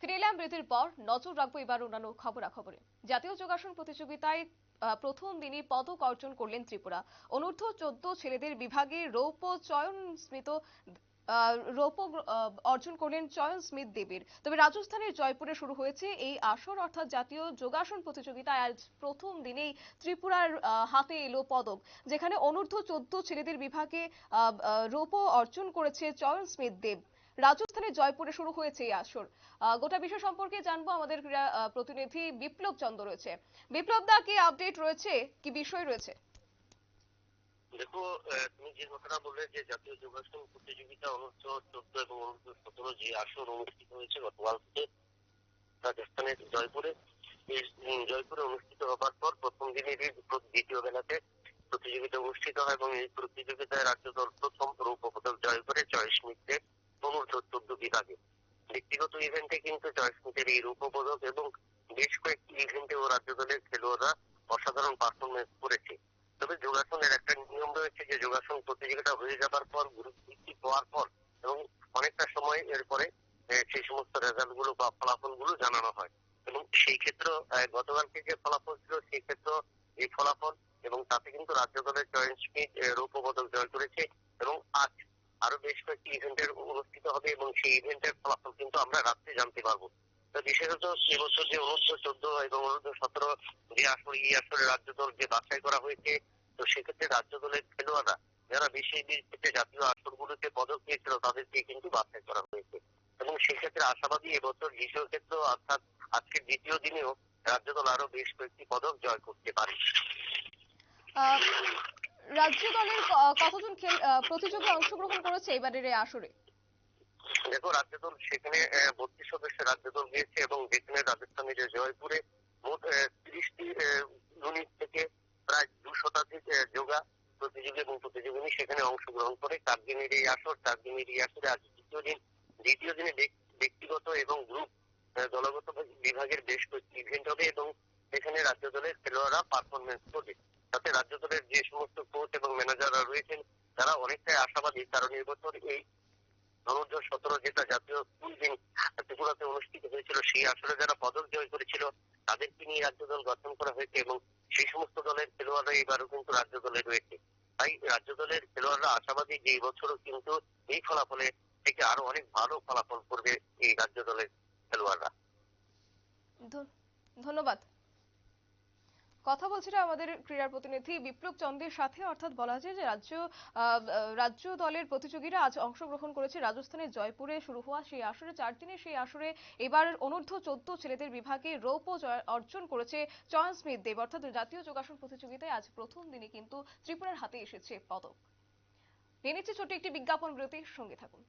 ফিরে এলাম পর নজর রাখব এবার অন্যান্য খবরাখবরে। জাতীয় যোগাসন প্রতিযোগিতায় প্রথম দিনই পদক অর্জন করলেন ত্রিপুরা। অনূর্ধ্ব চোদ্দ ছেলেদের বিভাগে রৌপ্য চয়ন স্মিত রৌপ্য অর্জন করলেন চয়ন স্মিথ দেবীর। তবে রাজস্থানের জয়পুরে শুরু হয়েছে এই আসর, অর্থাৎ জাতীয় যোগাসন প্রতিযোগিতায় আজ প্রথম দিনেই ত্রিপুরার হাতে এলো পদক, যেখানে অনূর্ধ্ব চোদ্দ ছেলেদের বিভাগে রৌপ্য অর্জন করেছে চয়ন স্মিথ দেব। রাজস্থানের জয়পুরে শুরু হয়েছে এই আসর। গোটা বিষয় সম্পর্কে জানব আমাদের ক্রীড়া প্রতিনিধি বিপ্লব চন্দ্র রয়েছে। বিপ্লব দা, কি আপডেট রয়েছে? কি বিষয় রয়েছে? দেখো তুমি যে কথাটা বললে যে জাতীয় যোগাসন প্রতিযোগিতা অনূর্ধ্ব চোদ্দ এবং অনূর্ধ্ব সতেরো যে আসর অনুষ্ঠিত হয়েছে গতকাল থেকে রাজস্থানের জয়পুরে জয়পুরে অনুষ্ঠিত হবার পর প্রথম দিনেরই দ্বিতীয় বেলাতে প্রতিযোগিতা অনুষ্ঠিত হয় এবং এই প্রতিযোগিতায় রাজ্য দল প্রথম রৌপ্য পদক জয় করে জয় স্মিথের অনূর্ধ্ব চোদ্দ বিভাগে ব্যক্তিগত ইভেন্টে কিন্তু জয় স্মিথের এই রৌপ্য পদক এবং বেশ কয়েকটি ইভেন্টে ও রাজ্য দলের খেলোয়াড়রা অসাধারণ পারফরমেন্স করেছে। তবে যোগাসনের একটা নিয়ম রয়েছে যে যোগাসন প্রতিযোগিতা হয়ে যাবার পর গ্রুপ ভিত্তিক হওয়ার পর এবং অনেকটা সময় এরপরে সেই সমস্ত রেজাল্টগুলো বা ফলাফলগুলো জানানো হয়। এবং সেই ক্ষেত্রে গতকালকে যে ফলাফল ছিল, সেই ক্ষেত্রে এই ফলাফল এবং তাতে কিন্তু রাজ্য দলের জয়েন্ট স্মিথ রৌপ্য পদক জয় করেছে এবং আজ আরও বেশ কয়েকটি ইভেন্টের অনুষ্ঠিত হবে এবং সেই ইভেন্টের ফলাফল কিন্তু আমরা রাত্রে জানতে পারব। তো বিশেষত এবছর যে অনূর্ধ্ব চোদ্দ এবং অনূর্ধ্ব সতেরো যে আসর, এই আসরে রাজ্য দল যে বাছাই করা হয়েছে, তো সেক্ষেত্রে দলের খেলোয়াড়রা যারা বেশি ক্ষেত্রে জাতীয় আসরগুলোতে পদক পেয়েছিল তাদেরকে কিন্তু বাছাই করা হয়েছে। এবং সেক্ষেত্রে আশাবাদী এবছর দ্বিতীয় ক্ষেত্র অর্থাৎ আজকের দ্বিতীয় দিনেও রাজ্য দল আরও বেশ কয়েকটি পদক জয় করতে পারে। রাজ্য দলের কতজন প্রতিযোগী অংশগ্রহণ করেছে এবারের এই আসরে? দেখো রাজ্য দল সেখানে বত্রিশ সদস্যের রাজ্য দল গিয়েছে এবং যেখানে রাজস্থানের জয়পুরে মোট তিরিশটি ইউনিট থেকে প্রায় দু শতাধিক যোগা প্রতিযোগী এবং প্রতিযোগিনী সেখানে অংশগ্রহণ করে। চার দিনের এই আসর চার দিনের এই আসরে আজ দ্বিতীয় দিন, দ্বিতীয় দিনে ব্যক্তিগত এবং গ্রুপ দলগত বিভাগের বেশ কয়েকটি ইভেন্ট হবে এবং সেখানে রাজ্য দলের খেলোয়াড়রা পারফরমেন্স করবে। তাতে রাজ্য দলের যে সমস্ত কোচ এবং ম্যানেজাররা রয়েছেন, তারা অনেকটাই আশাবাদী। কারণ এবছর এই অনূর্ধ্ব সতেরো যেটা জাতীয় স্কুল দিন ত্রিপুরাতে অনুষ্ঠিত হয়েছিল, সেই আসরে যারা পদক জয় করেছিল, তাদেরকে নিয়ে রাজ্য দল গঠন করা হয়েছে এবং সেই সমস্ত দলের খেলোয়াড়রা এবারও কিন্তু রাজ্য দলে রয়েছে। তাই রাজ্য দলের খেলোয়াড়রা আশাবাদী যে এই বছরও কিন্তু এই ফলাফলে থেকে আরও অনেক ভালো ফলাফল করবে এই রাজ্য দলের খেলোয়াড়রা ধন্যবাদ। কথা বলছিলাম আমাদের ক্রীড়া প্রতিনিধি বিপ্লব চন্দ্রের সাথে। অর্থাৎ বলা যায় যে রাজ্য রাজ্য দলের প্রতিযোগীরা আজ অংশগ্রহণ করেছে রাজস্থানের জয়পুরে শুরু হওয়া সেই আসরে, চার দিনের সেই আসরে এবার অনূর্ধ্ব চোদ্দ ছেলেদের বিভাগে রৌপ্য অর্জন করেছে চয়ন স্মিথ দেব। অর্থাৎ জাতীয় যোগাসন প্রতিযোগিতায় আজ প্রথম দিনে কিন্তু ত্রিপুরার হাতে এসেছে পদক। নিয়ে নিচ্ছে ছোট্ট একটি বিজ্ঞাপন বিরতির সঙ্গে থাকুন।